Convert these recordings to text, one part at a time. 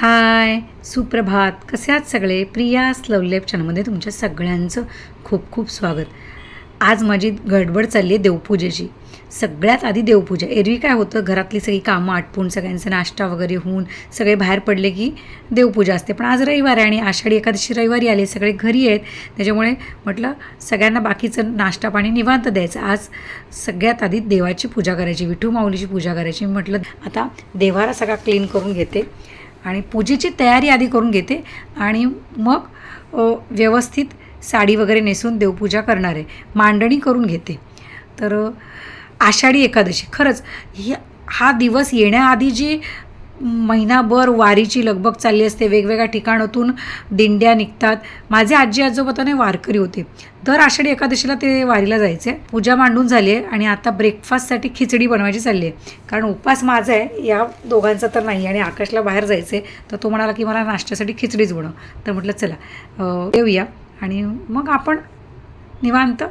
हाय सुप्रभात. कसे आहात सगळे? प्रियास लवलेप चॅनलमध्ये तुमच्या सगळ्यांचं खूप खूप स्वागत. आज माझी गडबड चालली आहे देवपूजेची. सगळ्यात आधी देवपूजा. एरवी काय होतं? घरातली सगळी कामं आटपून सगळ्यांचा नाश्ता वगैरे होऊन सगळे बाहेर पडले की देवपूजा असते. पण आज रविवार आहे आणि आषाढी एकादशी रविवारी आले सगळे घरी आहेत. त्याच्यामुळे म्हटलं सगळ्यांना बाकीचं नाश्ता पाणी निवांत द्यायचं. आज सगळ्यात आधी देवाची पूजा करायची विठू माऊलीची पूजा करायची. म्हटलं आता देवारा सगळा क्लीन करून घेते. आणि पूजेची तयारी आधी करून घेते आणि मग व्यवस्थित साडी वगैरे नेसून देवपूजा करणार आहे. मांडणी करून घेते. तर आषाढी एकादशी. खरंच ही हा दिवस येण्याआधी जी महिनाभर वारीची लगबग चालली असते. वेगवेगळ्या ठिकाणातून दिंड्या निघतात. माझे आजी आजोबा तर वारकरी होते. दर आषाढी एकादशीला ते वारीला जायचे. पूजा मांडून झाली आहे आणि आता ब्रेकफास्टसाठी खिचडी बनवायची चालली आहे. कारण उपवास माझा आहे या दोघांचा तर नाही आणि आकाशला बाहेर जायचं आहे तर तो म्हणाला की मला नाश्त्यासाठी खिचडीच बनव. तर म्हटलं चला येऊया. आणि मग आपण निवांत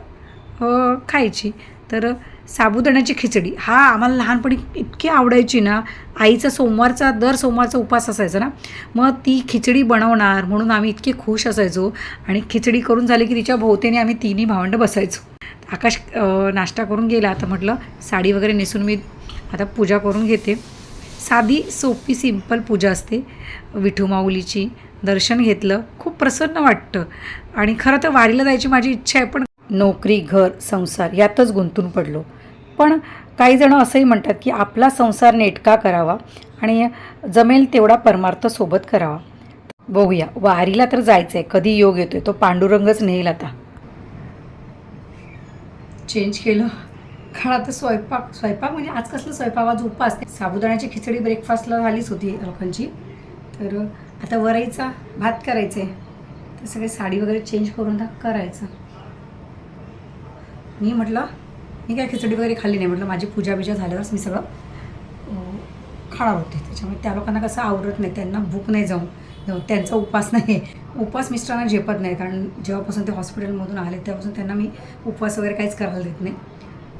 खायची. तर साबुदाण्याची खिचडी. हा आम्हाला लहानपणी इतकी आवडायची ना. आईचा सोमवारचा दर सोमवारचा उपवास असायचा ना. मग ती खिचडी बनवणार म्हणून आम्ही इतके खुश असायचो. आणि खिचडी करून झाली की तिच्या भोवतीने आम्ही तिन्ही भावंड बसायचो. आकाश नाश्ता करून गेला. आता म्हटलं साडी वगैरे नेसून मी आता पूजा करून घेते. साधी सोपी सिंपल पूजा असते. विठू माऊलीची दर्शन घेतलं. खूप प्रसन्न वाटतं. आणि खरं तर वारीला जायची माझी इच्छा आहे पण नोकरी घर संसार यातच गुंतून पडलो. पण काही जण असंही म्हणतात की आपला संसार नेटका करावा आणि जमेल तेवढा परमार्थ सोबत करावा. बघूया. वारीला तर जायचं आहे कधी योग येतोय? तो पांडुरंगच नेईल आता. चेंज केलं. कारण आता स्वयंपाक स्वयंपाक म्हणजे आज कसलं स्वयंपाक? आज उपास. साबुदाण्याची खिचडी ब्रेकफास्टला झालीच होती लोकांची. तर आता वरईचा भात करायचे तर सगळे साडी वगैरे चेंज करून करायचं. मी म्हटलं मी काय खिचडी वगैरे खाल्ली नाही. म्हटलं माझी पूजा बिजा झाल्यावरच मी सगळं खाणार होते. त्याच्यामुळे त्या लोकांना कसं आवडत नाही. त्यांना भूक नाही जाऊन. जाऊन त्यांचा उपास नाही. उपास मिस्टरांना झेपत नाही. कारण जेव्हापासून ते हॉस्पिटलमधून आले तेव्हापासून त्यांना मी उपवास वगैरे काहीच करायला देत नाही.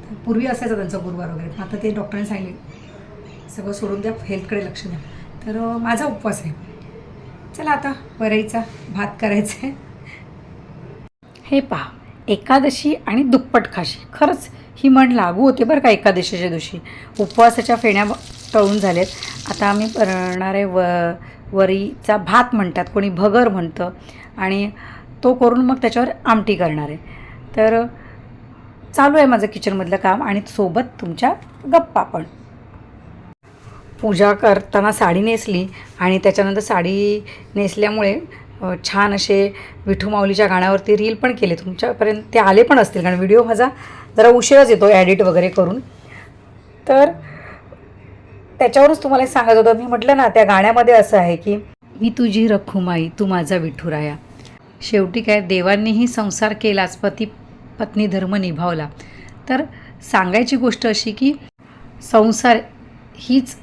तर पूर्वी असायचा त्यांचा गुरुवार वगैरे. पण आता ते डॉक्टरांनी सांगितले सगळं सोडून द्या हेल्थकडे लक्ष द्या. तर माझा उपवास आहे. चला आता वराईचा भात करायचा आहे. हे पहा. एकादशी आणि दुप्पट खाशी. खरंच ही म्हण लागू होते बरं का एकादशीच्या दिवशी. उपवासाच्या फेण्या ब- तळून आहेत आता आम्ही करणारे व वरीचा भात म्हणतात कोणी भगर म्हणतं आणि तो करून मग त्याच्यावर आमटी करणार आहे. तर चालू आहे माझं किचनमधलं काम आणि सोबत तुमच्या गप्पा पण. पूजा करताना साडी नेसली आणि त्याच्यानंतर साडी नेसल्यामुळे छान असे विठू माऊलीच्या गाण्यावरती रील पण केले. तुमच्यापर्यंत ते आले पण असतील कारण व्हिडिओ माझा जरा उशीरच येतो ॲडिट वगैरे करून. तर त्याच्यावरूनच तुम्हाला सांगत होतं. मी म्हटलं ना त्या गाण्यामध्ये असं आहे की मी तुझी रखुमाई तू माझा विठुराया. शेवटी काय देवांनीही संसार केलाच पती पत्नी धर्म निभावला. तर सांगायची गोष्ट अशी की संसार हीच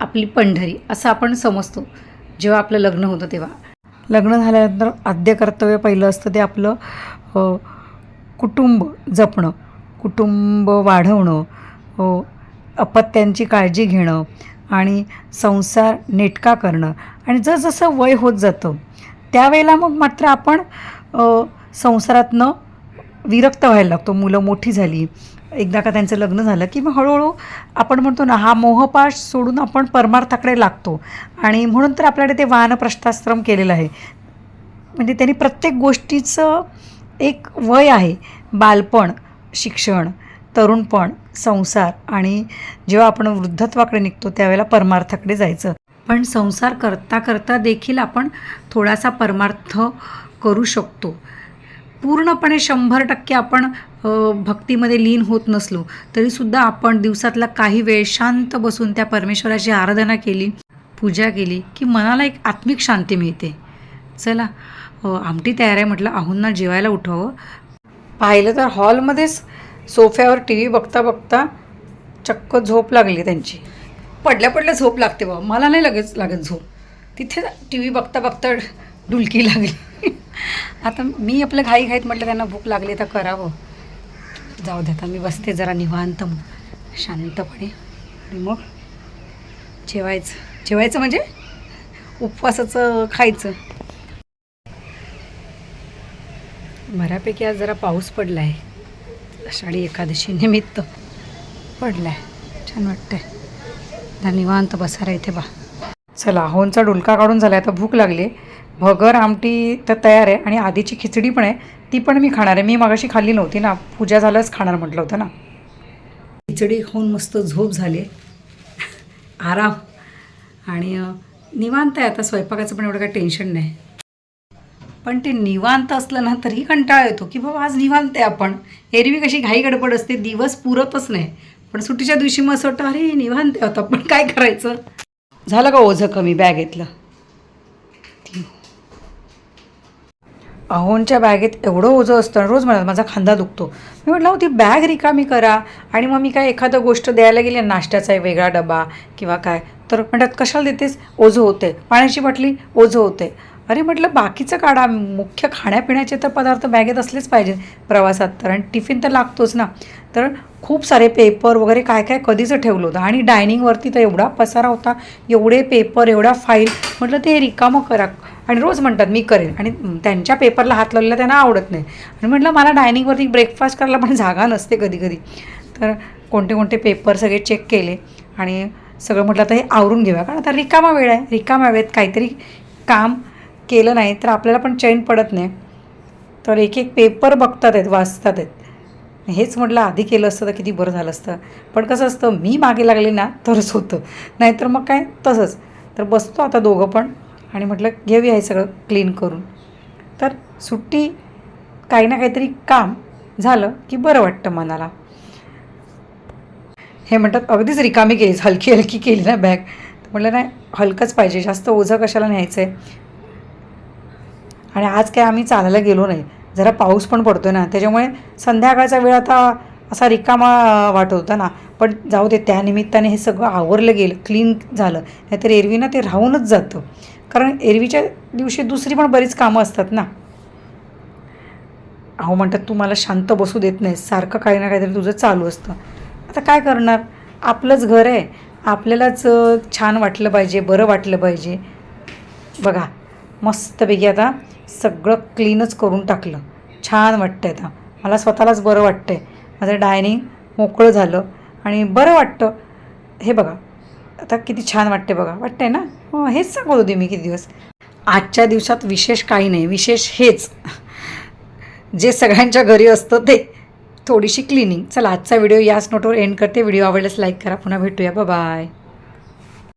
आपली पंढरी असं आपण समजतो. जेव्हा आपलं लग्न होतं तेव्हा. लग्न झाल्यानंतर आद्य कर्तव्य पहिलं असतं ते आपलं कुटुंब जपणं. कुटुंब वाढवणं अपत्यांची काळजी घेणं आणि संसार नेटका करणं. आणि जसजसं वय होत जातं त्यावेळेला मग मात्र आपण संसारातनं विरक्त व्हायला लागतो. मुलं मोठी झाली. एकदा का त्यांचं लग्न झालं की मग हळूहळू आपण म्हणतो ना हा मोहपाश सोडून आपण परमार्थाकडे लागतो. आणि म्हणून तर आपल्याकडे ते वानप्रस्थाश्रम केलेलं आहे. म्हणजे त्यांनी प्रत्येक गोष्टीचं एक वय आहे. बालपण शिक्षण तरुणपण संसार आणि जेव्हा आपण वृद्धत्वाकडे निघतो त्यावेळेला परमार्थाकडे जायचं. पण संसार करता करता देखील आपण थोडासा परमार्थ करू शकतो. पूर्णपणे शंभर टक्के आपण भक्तीमध्ये लीन होत नसलो तरीसुद्धा आपण दिवसातला काही वेळ शांत बसून त्या परमेश्वराची आराधना केली पूजा केली की मनाला एक आत्मिक शांती मिळते. चला आमटी तयार आहे म्हटलं आहुंना जेवायला उठवावं. पाहिलं तर हॉलमध्येच सोफ्यावर टी व्ही बघता बघता चक्क झोप लागली त्यांची. पडल्या पडल्या झोप लागते बाबा मला नाही लगेच लागत झोप. तिथे टी व्ही बघता बघता डुलकी लागली. आता मी आपलं घाई घाईत म्हटलं त्यांना भूक लागली तर करावं. जाऊ द्या आता मी बसते जरा निवांत शांतपणे. आणि मग? जेवायचं. जेवायचं म्हणजे? उपवासाचं खायचं. बऱ्यापैकी आज जरा पाऊस पडला आहे आषाढी एकादशी निमित्त पडला आहे छान वाटतंय. आता निवांत बसायला इथे बा. चला होनचा डुलका काढून झाला आता भूक लागली. भगर आमटी तर तयार आहे आणि आधीची खिचडी पण आहे. ती पण मी खाणार आहे. मी मागाशी खाल्ली नव्हती ना. पूजा झालंच खाणार म्हटलं होतं ना. खिचडी खाऊन मस्त झोप झाली. आराम. आणि निवांत आहे. आता स्वयंपाकाचं पण एवढं काही टेन्शन नाही. पण ते निवांत असलं ना तरी कंटाळा येतो की बाबा आज निवांत आहे आपण. एरवी कशी घाई गडबड असते. दिवस पुरतच नाही. पण सुट्टीच्या दिवशी मग असं वाटतं अरे निवांत आहे आता पण काय करायचं? झालं का ओझं कमी बॅग घेतलं अहोनच्या बॅगेत एवढं ओझं असतं रोज म्हणत माझा खांदा दुखतो. मी म्हटलं हो ती बॅग रिकामी करा. आणि मग मी काय एखादं गोष्ट द्यायला गेली नाश्त्याचा एक वेगळा डबा किंवा काय तर म्हणतात कशाला देतेस? ओझं होते पाण्याची बाटली ओझं होते अरे म्हटलं बाकीचं काढा. मुख्य खाण्यापिण्याचे तर पदार्थ बॅगेत असलेच पाहिजेत प्रवासात. तर आणि टिफिन तर लागतोच ना. तर खूप सारे पेपर वगैरे काय काय कधीचं ठेवलं होतं. आणि डायनिंगवरती तर एवढा पसारा होता. एवढे पेपर एवढा फाईल. म्हटलं ते रिकामं करा. आणि रोज म्हणतात मी करेन. आणि त्यांच्या पेपरला हात लावलेला त्यांना आवडत नाही. आणि म्हटलं मला डायनिंगवरती ब्रेकफास्ट करायला पण जागा नसते कधी कधी. तर कोणते कोणते पेपर सगळे चेक केले. आणि सगळं म्हटलं आता हे आवरून घेऊया. कारण आता रिकामा वेळ आहे. रिकामा वेळेत काहीतरी काम केलं नाही तर आपल्याला पण चैन पडत नाही. तर एक एक पेपर बघतात आहेत वाचतात आहेत. हेच म्हटलं आधी केलं असतं तर किती बरं झालं असतं. पण कसं असतं मी मागे लागले ना तरच होतं. नाहीतर मग काय? तसंच. तर बसतो आता दोघं पण आणि म्हटलं घेऊया हे सगळं क्लीन करून. तर सुट्टी काही ना काहीतरी काम झालं की बरं वाटतं मनाला. हे म्हणतात अगदीच रिकामी केलीस हलकी हलकी केली ना बॅग. म्हटलं नाही हलकंच पाहिजे. जास्त ओझं कशाला न्यायचं आहे आणि आज काय आम्ही चालायला गेलो नाही. जरा पाऊस पण पडतो आहे ना. त्याच्यामुळे संध्याकाळचा वेळ आता असा रिकामा वाटत होता ना. पण जाऊ दे त्यानिमित्ताने हे सगळं आवरलं गेलं क्लीन झालं. नाहीतर एरवी ना ते राहूनच जातं. कारण एरवीच्या दिवशी दुसरी पण बरीच कामं असतात ना. अहो म्हणतात तू मला शांत बसू देत नाही सारखं काही ना काहीतरी तुझं चालू असतं. आता काय करणार? आपलंच घर आहे. आपल्यालाच छान वाटलं पाहिजे बरं वाटलं पाहिजे. बघा मस्तपैकी आता सगळं क्लीनच करून टाकलं. छान वाटतं आता. मला स्वतःलाच बरं वाटतं आहे माझं डायनिंग मोकळं झालं आणि बरं वाटतं. हे बघा. आता किती छान वाटते बघा. वाटतंय ना? हो हेच सांगत होते मी किती दिवस. आजच्या दिवसात विशेष काही नाही. विशेष हेच. जे सगळ्यांच्या घरी असतं ते थोडीशी क्लिनिंग चला आजचा व्हिडिओ याच नोटवर एंड करते. व्हिडिओ आवडल्यास लाईक करा. पुन्हा भेटूया. बाय